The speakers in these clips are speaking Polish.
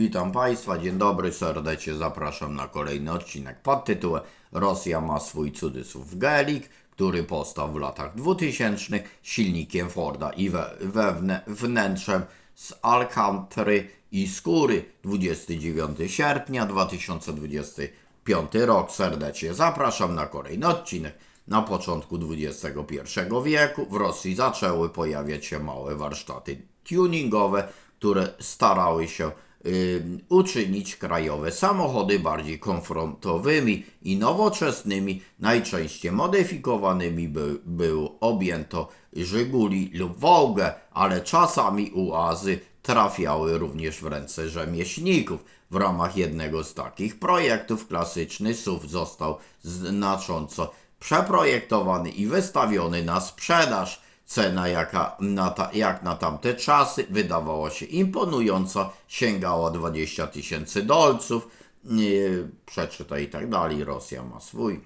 Witam Państwa, dzień dobry, serdecznie zapraszam na kolejny odcinek pod tytułem Rosja ma swój cudzysłów Gelik, który powstał w latach 2000 silnikiem Forda i we, wnętrzem z Alcantry i skóry 29 sierpnia 2025 rok. Serdecznie zapraszam na kolejny odcinek. Na początku XXI wieku w Rosji zaczęły pojawiać się małe warsztaty tuningowe, które starały się uczynić krajowe samochody bardziej komfortowymi i nowoczesnymi. Najczęściej modyfikowanymi by, był objęto Żyguli lub Wołgę, ale czasami uazy trafiały również w ręce rzemieślników. W ramach jednego z takich projektów klasyczny SUV został znacząco przeprojektowany i wystawiony na sprzedaż. Cena, jaka na ta, jak na tamte czasy, wydawała się imponująca, sięgała 20 tysięcy dolców. Przeczytaj i tak dalej, Rosja ma swój.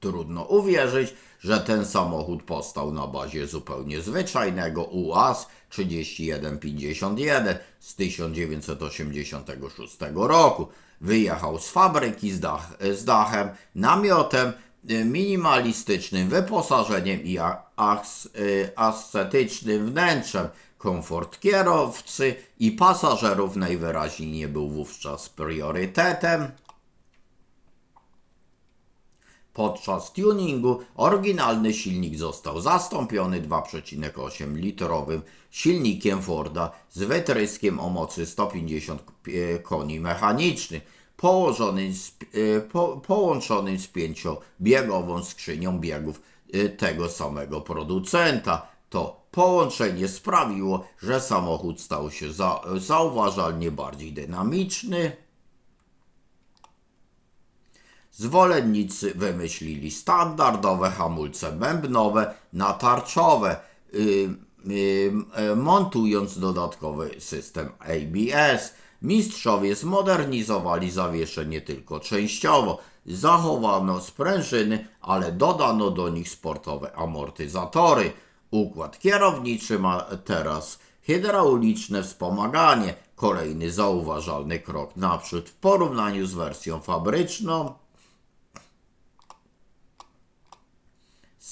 Trudno uwierzyć, że ten samochód powstał na bazie zupełnie zwyczajnego UAZ 3151 z 1986 roku. Wyjechał z fabryki z, dach, z dachem, namiotem, minimalistycznym wyposażeniem i y, ascetycznym wnętrzem. Komfort kierowcy i pasażerów najwyraźniej nie był wówczas priorytetem. Podczas tuningu oryginalny silnik został zastąpiony 2,8 litrowym silnikiem Forda z wytryskiem o mocy 150 e, koni mechanicznych, położonym z, e, po, połączonym z pięciobiegową skrzynią biegów e, tego samego producenta. To połączenie sprawiło, że samochód stał się za, zauważalnie bardziej dynamiczny. Zwolennicy wymyślili standardowe hamulce bębnowe natarczowe, y, y, y, montując dodatkowy system ABS. Mistrzowie zmodernizowali zawieszenie tylko częściowo. Zachowano sprężyny, ale dodano do nich sportowe amortyzatory. Układ kierowniczy ma teraz hydrauliczne wspomaganie. Kolejny zauważalny krok naprzód w porównaniu z wersją fabryczną.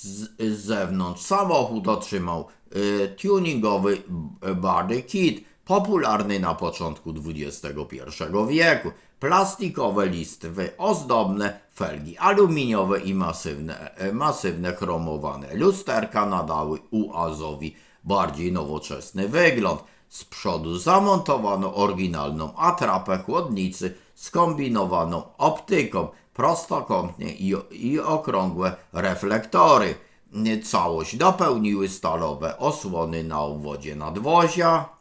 z, z zewnątrz samochód otrzymał y, tuningowy body kit, popularny na początku XXI wieku. Plastikowe listwy ozdobne, felgi aluminiowe i masywne, e, masywne chromowane lusterka nadały UAZowi bardziej nowoczesny wygląd. Z przodu zamontowano oryginalną atrapę chłodnicy skombinowaną optyką, prostokątnie i, i okrągłe reflektory. Całość dopełniły stalowe osłony na obwodzie nadwozia.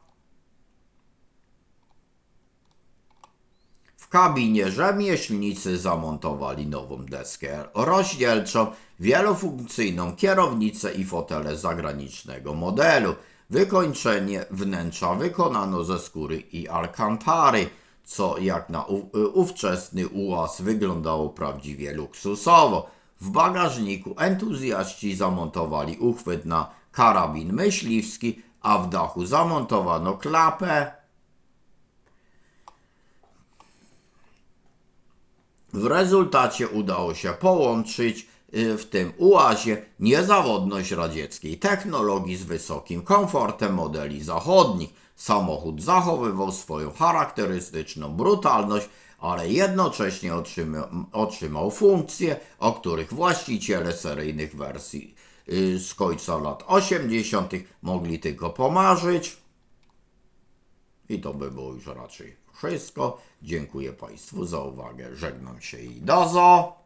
Kabinie rzemieślnicy zamontowali nową deskę rozdzielczą, wielofunkcyjną kierownicę i fotele zagranicznego modelu. Wykończenie wnętrza wykonano ze skóry i alcantary, co jak na ów- ówczesny ułaz wyglądało prawdziwie luksusowo. W bagażniku entuzjaści zamontowali uchwyt na karabin myśliwski, a w dachu zamontowano klapę W rezultacie udało się połączyć y, w tym ułazie niezawodność radzieckiej technologii z wysokim komfortem modeli zachodnich. Samochód zachowywał swoją charakterystyczną brutalność, ale jednocześnie otrzyma, otrzymał funkcje, o których właściciele seryjnych wersji y, z końca lat 80. mogli tylko pomarzyć. I to by było już raczej wszystko. Dziękuję Państwu za uwagę. Żegnam się i dozo.